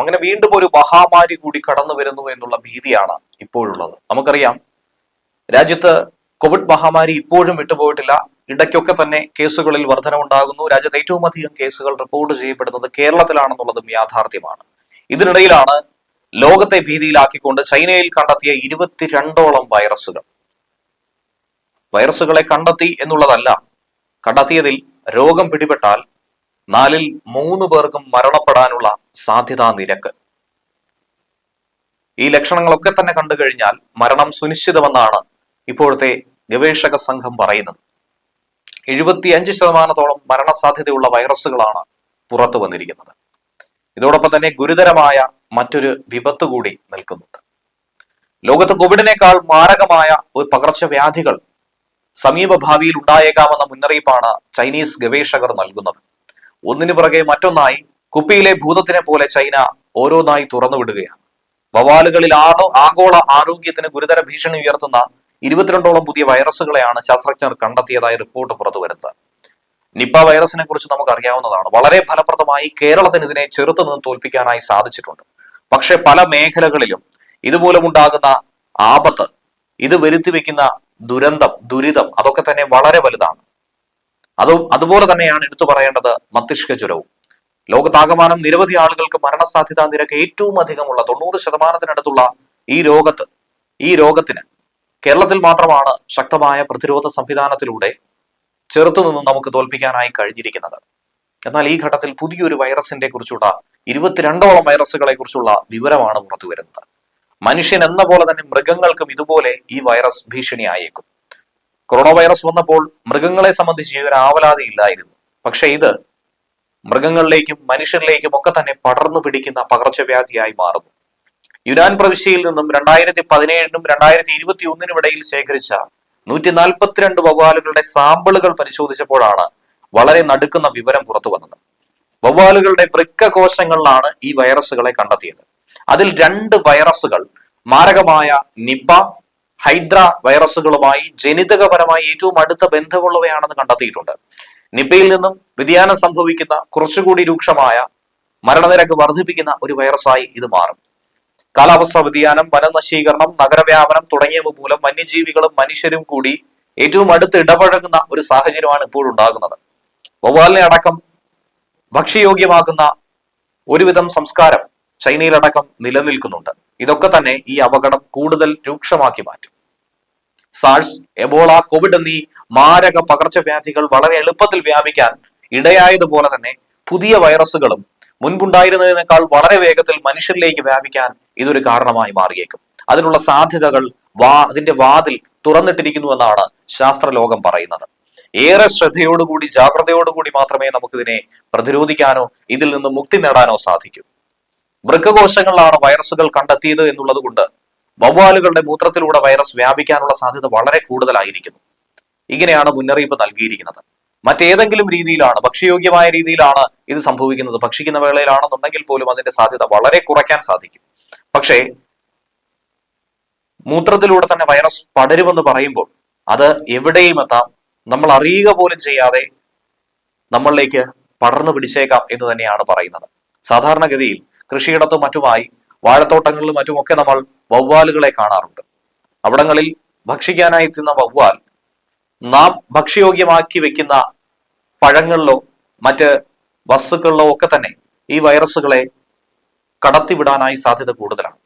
അങ്ങനെ വീണ്ടും ഒരു മഹാമാരി കൂടി കടന്നു വരുന്നു എന്നുള്ള ഭീതിയാണ് ഇപ്പോഴുള്ളത്. നമുക്കറിയാം രാജ്യത്ത് കോവിഡ് മഹാമാരി ഇപ്പോഴും വിട്ടുപോയിട്ടില്ല. ഇടയ്ക്കൊക്കെ തന്നെ കേസുകളിൽ വർധനമുണ്ടാകുന്നു രാജ്യത്ത് ഏറ്റവും അധികം കേസുകൾ റിപ്പോർട്ട് ചെയ്യപ്പെടുന്നത് കേരളത്തിലാണെന്നുള്ളതും യാഥാർത്ഥ്യമാണ്. ഇതിനിടയിലാണ് ലോകത്തെ ഭീതിയിലാക്കിക്കൊണ്ട് ചൈനയിൽ കണ്ടെത്തിയ ഇരുപത്തിരണ്ടോളം വൈറസുകൾ. വൈറസുകളെ കണ്ടെത്തി എന്നുള്ളതല്ല കണ്ടെത്തിയതിൽ രോഗം പിടിപെട്ടാൽ നാലിൽ മൂന്ന് പേർക്കും മരണപ്പെടാനുള്ള സാധ്യതാ നിരക്ക്. ഈ ലക്ഷണങ്ങളൊക്കെ തന്നെ കണ്ടു കഴിഞ്ഞാൽ മരണം സുനിശ്ചിതമെന്നാണ് ഇപ്പോഴത്തെ ഗവേഷക സംഘം പറയുന്നത്. എഴുപത്തിയഞ്ച് ശതമാനത്തോളം മരണസാധ്യതയുള്ള വൈറസുകളാണ് പുറത്തു വന്നിരിക്കുന്നത്. ഇതോടൊപ്പം തന്നെ ഗുരുതരമായ മറ്റൊരു വിപത്ത് കൂടി നിൽക്കുന്നുണ്ട്. ലോകത്ത് കോവിഡിനേക്കാൾ മാരകമായ ഒരു പകർച്ചവ്യാധികൾ സമീപ ഭാവിയിൽ ഉണ്ടായേക്കാമെന്ന മുന്നറിയിപ്പാണ് ചൈനീസ് ഗവേഷകർ നൽകുന്നത്. ഒന്നിനു പുറകെ മറ്റൊന്നായി കുപ്പിയിലെ ഭൂതത്തിനെ പോലെ ചൈന ഓരോന്നായി തുറന്നു വിടുകയാണ്. വവാലുകളിൽ ആണോ ആഗോള ആരോഗ്യത്തിന് ഗുരുതര ഭീഷണി ഉയർത്തുന്ന ഇരുപത്തിരണ്ടോളം പുതിയ വൈറസുകളെയാണ് ശാസ്ത്രജ്ഞർ കണ്ടെത്തിയതായി റിപ്പോർട്ട് പുറത്തുവരുന്നത് നിപ്പ വൈറസിനെ കുറിച്ച് നമുക്ക് അറിയാവുന്നതാണ് വളരെ ഫലപ്രദമായി കേരളത്തിന് ഇതിനെ ചെറുത്തു നിന്ന് തോൽപ്പിക്കാനായി സാധിച്ചിട്ടുണ്ട്. പക്ഷേ പല മേഖലകളിലും ഇതുമൂലമുണ്ടാകുന്ന ആപത്ത് ഇത് വരുത്തി വെക്കുന്ന ദുരന്തം ദുരിതം അതൊക്കെ തന്നെ വളരെ വലുതാണ്. അതും അതുപോലെ തന്നെയാണ് എടുത്തു പറയേണ്ടത് മസ്തിഷ്ക ജ്വരവും ലോകത്താകമാനം നിരവധി ആളുകൾക്ക് മരണസാധ്യതാ നിരക്ക് ഏറ്റവും അധികമുള്ള തൊണ്ണൂറ് ശതമാനത്തിനടുത്തുള്ള ഈ രോഗത്ത് ഈ രോഗത്തിന് കേരളത്തിൽ മാത്രമാണ് ശക്തമായ പ്രതിരോധ സംവിധാനത്തിലൂടെ ചെറുത്തുനിന്ന് നമുക്ക് തോൽപ്പിക്കാനായി കഴിഞ്ഞിരിക്കുന്നത്. എന്നാൽ ഈ ഘട്ടത്തിൽ പുതിയൊരു വൈറസിന്റെ കുറിച്ചുള്ള ഇരുപത്തിരണ്ടോളം വൈറസുകളെ കുറിച്ചുള്ള വിവരമാണ് പുറത്തു വരുന്നത്. മനുഷ്യൻ എന്ന പോലെ തന്നെ മൃഗങ്ങൾക്കും ഇതുപോലെ ഈ വൈറസ് ഭീഷണിയായേക്കും കൊറോണ വൈറസ് വന്നപ്പോൾ മൃഗങ്ങളെ സംബന്ധിച്ച് ഒരു ആവലാതി ഇല്ലായിരുന്നു. പക്ഷെ ഇത് മൃഗങ്ങളിലേക്കും മനുഷ്യരിലേക്കും ഒക്കെ തന്നെ പടർന്നു പിടിക്കുന്ന പകർച്ചവ്യാധിയായി മാറുന്നു. യുനാൻ പ്രവിശ്യയിൽ നിന്നും രണ്ടായിരത്തി പതിനേഴിനും രണ്ടായിരത്തി ഇരുപത്തി ഒന്നിനും ഇടയിൽ ശേഖരിച്ച നൂറ്റി നാൽപ്പത്തിരണ്ട് വവ്വാലുകളുടെ സാമ്പിളുകൾ പരിശോധിച്ചപ്പോഴാണ് വളരെ നടുക്കുന്ന വിവരം പുറത്തു വന്നത്. വവ്വാലുകളുടെ വൃക്ക കോശങ്ങളിലാണ് ഈ വൈറസുകളെ കണ്ടെത്തിയത്. അതിൽ രണ്ട് വൈറസുകൾ മാരകമായ നിപ്പ ഹൈദ്ര വൈറസുകളുമായി ജനിതകപരമായി ഏറ്റവും അടുത്ത ബന്ധമുള്ളവയാണെന്ന് കണ്ടെത്തിയിട്ടുണ്ട്. നിപ്പയിൽ നിന്നും വ്യതിയാനം സംഭവിക്കുന്ന കുറച്ചുകൂടി രൂക്ഷമായ മരണനിരക്ക് വർദ്ധിപ്പിക്കുന്ന ഒരു വൈറസായി ഇത് മാറും. കാലാവസ്ഥാ വ്യതിയാനം വനനശീകരണം നഗരവ്യാപനം തുടങ്ങിയവ മൂലം വന്യജീവികളും മനുഷ്യരും കൂടി ഏറ്റവും അടുത്ത് ഇടപഴകുന്ന ഒരു സാഹചര്യമാണ് ഇപ്പോൾ ഉണ്ടാകുന്നത്. അടക്കം ഭക്ഷ്യയോഗ്യമാക്കുന്ന ഒരുവിധം സംസ്കാരം ചൈനയിലടക്കം നിലനിൽക്കുന്നുണ്ട്. ഇതൊക്കെ തന്നെ ഈ അപകടം കൂടുതൽ രൂക്ഷമാക്കി മാറ്റും. സാഴ്സ് എബോള കോവിഡ് എന്നീ മാരക പകർച്ചവ്യാധികൾ വളരെ എളുപ്പത്തിൽ വ്യാപിക്കാൻ ഇടയായതുപോലെ തന്നെ പുതിയ വൈറസുകളും മുൻപുണ്ടായിരുന്നതിനേക്കാൾ വളരെ വേഗത്തിൽ മനുഷ്യരിലേക്ക് വ്യാപിക്കാൻ ഇതൊരു കാരണമായി മാറിയേക്കും. അതിനുള്ള സാധ്യതകൾ വാ അതിന്റെ വാതിൽ തുറന്നിട്ടിരിക്കുന്നു എന്നാണ് ശാസ്ത്രലോകം പറയുന്നത്. ഏറെ ശ്രദ്ധയോടുകൂടി ജാഗ്രതയോടുകൂടി മാത്രമേ നമുക്കിതിനെ പ്രതിരോധിക്കാനോ ഇതിൽ നിന്ന് മുക്തി നേടാനോ സാധിക്കൂ. മൃഗകോശങ്ങളിലാണ് വൈറസുകൾ കണ്ടെത്തിയത് എന്നുള്ളത് കൊണ്ട് വവ്വാലുകളുടെ മൂത്രത്തിലൂടെ വൈറസ് വ്യാപിക്കാനുള്ള സാധ്യത വളരെ കൂടുതലായിരിക്കുന്നു. ഇങ്ങനെയാണ് മുന്നറിയിപ്പ് നൽകിയിരിക്കുന്നത്. മറ്റേതെങ്കിലും രീതിയിലാണ് ഭക്ഷ്യയോഗ്യമായ രീതിയിലാണ് ഇത് സംഭവിക്കുന്നത്. ഭക്ഷിക്കുന്ന വേളയിലാണെന്നുണ്ടെങ്കിൽ പോലും അതിന്റെ സാധ്യത വളരെ കുറയ്ക്കാൻ സാധിക്കും. പക്ഷേ മൂത്രത്തിലൂടെ തന്നെ വൈറസ് പടരുമെന്ന് പറയുമ്പോൾ അത് എവിടെയും എത്താം. നമ്മൾ അറിയുക പോലും ചെയ്യാതെ നമ്മളിലേക്ക് പടർന്നു പിടിച്ചേക്കാം എന്ന് തന്നെയാണ് പറയുന്നത്. സാധാരണഗതിയിൽ കൃഷിയിടത്തും മറ്റുമായി വാഴത്തോട്ടങ്ങളിലും മറ്റുമൊക്കെ നമ്മൾ വവ്വാലുകളെ കാണാറുണ്ട്. അവിടങ്ങളിൽ ഭക്ഷിക്കാനായി എത്തുന്ന വവ്വാൽ നാം ഭക്ഷ്യയോഗ്യമാക്കി വെക്കുന്ന പഴങ്ങളിലോ മറ്റ് വസ്തുക്കളിലോ ഒക്കെ തന്നെ ഈ വൈറസുകളെ കടത്തിവിടാനായി സാധ്യത കൂടുതലാണ്.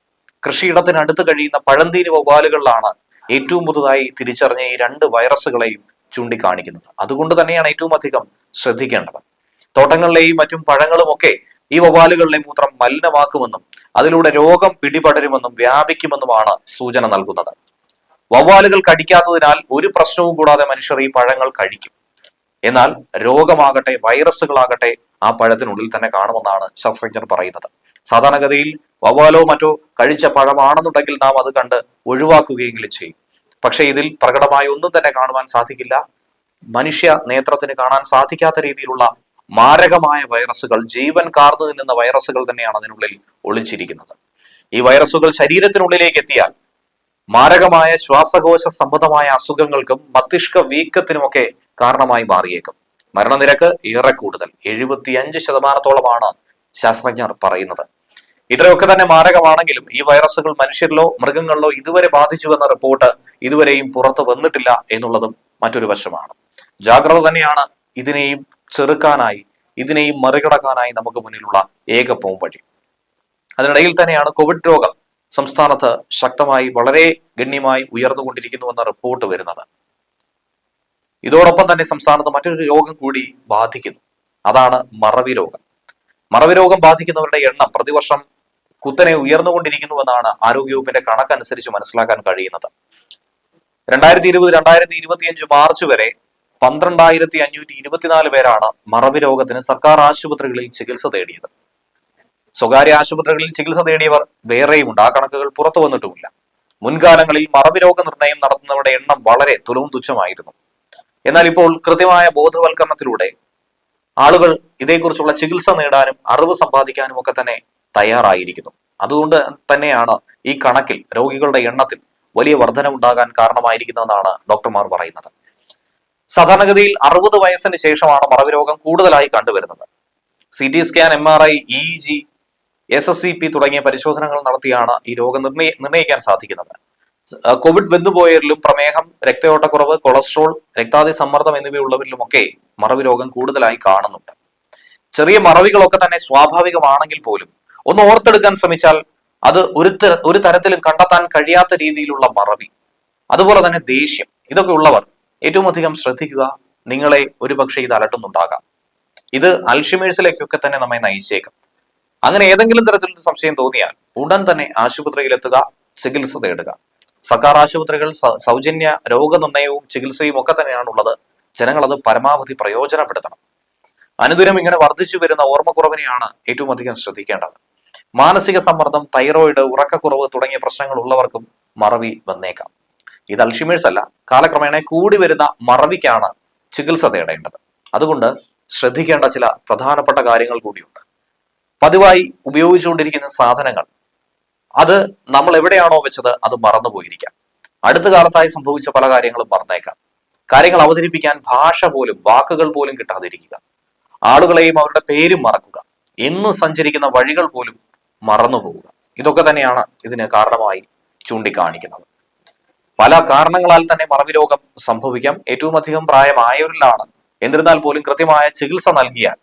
കൃഷിയിടത്തിനടുത്ത് കഴിയുന്ന പഴന്തീനി വവ്വാലുകളിലാണ് ഏറ്റവും പുതുതായി തിരിച്ചറിഞ്ഞ ഈ രണ്ട് വൈറസുകളെയും ചൂണ്ടിക്കാണിക്കുന്നത്. അതുകൊണ്ട് തന്നെയാണ് ഏറ്റവും അധികം ശ്രദ്ധിക്കേണ്ടത്. തോട്ടങ്ങളിലെയും മറ്റും പഴങ്ങളും ഒക്കെ ഈ വവ്വാലുകളിലെ മൂത്രം മലിനമാക്കുമെന്നും അതിലൂടെ രോഗം പിടിപടരുമെന്നും വ്യാപിക്കുമെന്നുമാണ് സൂചന നൽകുന്നത്. വവ്വാലുകൾ കടിക്കാത്തതിനാൽ ഒരു പ്രശ്നവും കൂടാതെ മനുഷ്യർ ഈ പഴങ്ങൾ കഴിക്കും. എന്നാൽ രോഗമാകട്ടെ വൈറസുകളാകട്ടെ ആ പഴത്തിനുള്ളിൽ തന്നെ കാണുമെന്നാണ് ശാസ്ത്രജ്ഞർ പറയുന്നത്. സാധാരണഗതിയിൽ വവ്വാലോ മറ്റോ കഴിച്ച പഴമാണെന്നുണ്ടെങ്കിൽ നാം അത് കണ്ട് ഒഴിവാക്കുകയെങ്കിലും ചെയ്യും. പക്ഷെ ഇതിൽ പ്രകടമായി ഒന്നും തന്നെ കാണുവാൻ സാധിക്കില്ല. മനുഷ്യ നേത്രത്തിന് കാണാൻ സാധിക്കാത്ത രീതിയിലുള്ള മാരകമായ വൈറസുകൾ ജീവൻ കാർന്നു നിന്നുന്ന വൈറസുകൾ തന്നെയാണ് അതിനുള്ളിൽ ഒളിച്ചിരിക്കുന്നത്. ഈ വൈറസുകൾ ശരീരത്തിനുള്ളിലേക്ക് എത്തിയാൽ മാരകമായ ശ്വാസകോശ സംബന്ധമായ അസുഖങ്ങൾക്കും മസ്തിഷ്ക വീക്കത്തിനുമൊക്കെ കാരണമായി മാറിയേക്കും. മരണനിരക്ക് ഏറെ കൂടുതൽ എഴുപത്തിയഞ്ച് ശതമാനത്തോളമാണ് ശാസ്ത്രജ്ഞർ പറയുന്നത്. ഇത്രയൊക്കെ തന്നെ മാരകമാണെങ്കിലും ഈ വൈറസുകൾ മനുഷ്യരിലോ മൃഗങ്ങളിലോ ഇതുവരെ ബാധിച്ചുവെന്ന റിപ്പോർട്ട് ഇതുവരെയും പുറത്തു വന്നിട്ടില്ല എന്നുള്ളതും മറ്റൊരു വശമാണ്. ജാഗ്രത തന്നെയാണ് ഇതിനെയും ചെറുക്കാനായി ഇതിനെയും മറികടക്കാനായി നമുക്ക് മുന്നിലുള്ള ഏക പോംവഴി അതിനിടയിൽ തന്നെയാണ് കോവിഡ് രോഗം സംസ്ഥാനത്ത് ശക്തമായി വളരെ ഗണ്യമായി ഉയർന്നുകൊണ്ടിരിക്കുന്നുവെന്ന റിപ്പോർട്ട് വരുന്നത്. ഇതോടൊപ്പം തന്നെ സംസ്ഥാനത്ത് മറ്റൊരു രോഗം കൂടി ബാധിക്കുന്നു. അതാണ് മറവി രോഗം. മറവി രോഗം ബാധിക്കുന്നവരുടെ എണ്ണം പ്രതിവർഷം കുത്തനെ ഉയർന്നുകൊണ്ടിരിക്കുന്നുവെന്നാണ് ആരോഗ്യവകുപ്പിന്റെ കണക്കനുസരിച്ച് മനസ്സിലാക്കാൻ കഴിയുന്നത്. രണ്ടായിരത്തി ഇരുപത് രണ്ടായിരത്തി ഇരുപത്തിയഞ്ച് മാർച്ച് വരെ പന്ത്രണ്ടായിരത്തി അഞ്ഞൂറ്റി ഇരുപത്തിനാല് പേരാണ് മറവി രോഗത്തിന് സർക്കാർ ആശുപത്രികളിൽ ചികിത്സ തേടിയത്. സ്വകാര്യ ആശുപത്രികളിൽ ചികിത്സ തേടിയവർ വേറെയുമുണ്ട് ആ കണക്കുകൾ പുറത്തു വന്നിട്ടുമില്ല. മുൻകാലങ്ങളിൽ മറവി രോഗ നിർണയം നടത്തുന്നവരുടെ എണ്ണം വളരെ തുലവും തുച്ഛമായിരുന്നു. എന്നാൽ ഇപ്പോൾ കൃത്യമായ ബോധവൽക്കരണത്തിലൂടെ ആളുകൾ ഇതേക്കുറിച്ചുള്ള ചികിത്സ നേടാനും അറിവ് സമ്പാദിക്കാനും ഒക്കെ തന്നെ തയ്യാറായിരിക്കുന്നു. അതുകൊണ്ട് തന്നെയാണ് ഈ കണക്കിൽ രോഗികളുടെ എണ്ണത്തിൽ വലിയ വർധനമുണ്ടാകാൻ കാരണമായിരിക്കുന്നതെന്നാണ് ഡോക്ടർമാർ പറയുന്നത്. സാധാരണഗതിയിൽ അറുപത് വയസ്സിന് ശേഷമാണ് മറവി രോഗം കൂടുതലായി കണ്ടുവരുന്നത്. C T scan M R I E G S S C P തുടങ്ങിയ പരിശോധനകൾ നടത്തിയാണ് ഈ രോഗം നിർണയി നിർണയിക്കാൻ സാധിക്കുന്നത്. കോവിഡ് വെന്തുപോയവരിലും പ്രമേഹം രക്തയോട്ടക്കുറവ് കൊളസ്ട്രോൾ രക്താതി സമ്മർദ്ദം എന്നിവയുള്ളവരിലുമൊക്കെ മറവി രോഗം കൂടുതലായി കാണുന്നുണ്ട്. ചെറിയ മറവികളൊക്കെ തന്നെ സ്വാഭാവികമാണെങ്കിൽ പോലും ഒന്ന് ഓർത്തെടുക്കാൻ ശ്രമിച്ചാൽ അത് ഒരു ഒരു തരത്തിലും കണ്ടെത്താൻ കഴിയാത്ത രീതിയിലുള്ള മറവി. അതുപോലെ തന്നെ ദേഷ്യം ഇതൊക്കെ ഉള്ളവർ ഏറ്റവും അധികം ശ്രദ്ധിക്കുക നിങ്ങളെ ഒരുപക്ഷെ ഇത് അലട്ടുന്നുണ്ടാകാം. ഇത് അൽഷിമേഴ്സിലേക്കൊക്കെ തന്നെ നമ്മെ നയിച്ചേക്കും. അങ്ങനെ ഏതെങ്കിലും തരത്തിലൊരു സംശയം തോന്നിയാൽ ഉടൻ തന്നെ ആശുപത്രിയിലെത്തുക ചികിത്സ തേടുക. സർക്കാർ ആശുപത്രികൾ സൗജന്യ രോഗനിർണയവും ചികിത്സയും ഒക്കെ തന്നെയാണ് ഉള്ളത് ജനങ്ങൾ അത് പരമാവധി പ്രയോജനപ്പെടുത്തണം. അനുദിനം ഇങ്ങനെ വർദ്ധിച്ചു വരുന്ന ഓർമ്മക്കുറവിനെയാണ് ഏറ്റവും അധികം ശ്രദ്ധിക്കേണ്ടത്. മാനസിക സമ്മർദ്ദം തൈറോയിഡ് ഉറക്കക്കുറവ് തുടങ്ങിയ പ്രശ്നങ്ങൾ ഉള്ളവർക്കും മറവി വന്നേക്കാം. ഇത് അൽഷിമേഴ്സ് അല്ല. കാലക്രമേണ കൂടി വരുന്ന മറവിക്കാണ് ചികിത്സ തേടേണ്ടത്. അതുകൊണ്ട് ശ്രദ്ധിക്കേണ്ട ചില പ്രധാനപ്പെട്ട കാര്യങ്ങൾ കൂടിയുണ്ട്. പതിവായി ഉപയോഗിച്ചുകൊണ്ടിരിക്കുന്ന സാധനങ്ങൾ. അത് നമ്മൾ എവിടെയാണോ വെച്ചത് അത് മറന്നുപോയിരിക്കാം. അടുത്ത കാലത്തായി സംഭവിച്ച പല കാര്യങ്ങളും മറന്നേക്കാം. കാര്യങ്ങൾ അവതരിപ്പിക്കാൻ ഭാഷ പോലും വാക്കുകൾ പോലും കിട്ടാതിരിക്കുക. ആളുകളെയും അവരുടെ പേരും മറക്കുക. എന്ന് സഞ്ചരിക്കുന്ന വഴികൾ പോലും മറന്നു പോവുക ഇതൊക്കെ തന്നെയാണ് ഇതിന് കാരണമായി ചൂണ്ടിക്കാണിക്കുന്നത്. പല കാരണങ്ങളാൽ തന്നെ മറവി രോഗം സംഭവിക്കാം. ഏറ്റവും അധികം പ്രായമായവരിലാണ്. എന്നിരുന്നാൽ പോലും കൃത്യമായ ചികിത്സ നൽകിയാൽ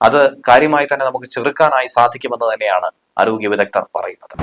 അത് കാര്യമായി തന്നെ നമുക്ക് ചെറുക്കാനായി സാധിക്കുമെന്ന് തന്നെയാണ് ആരോഗ്യ വിദഗ്ധർ പറയുന്നത്.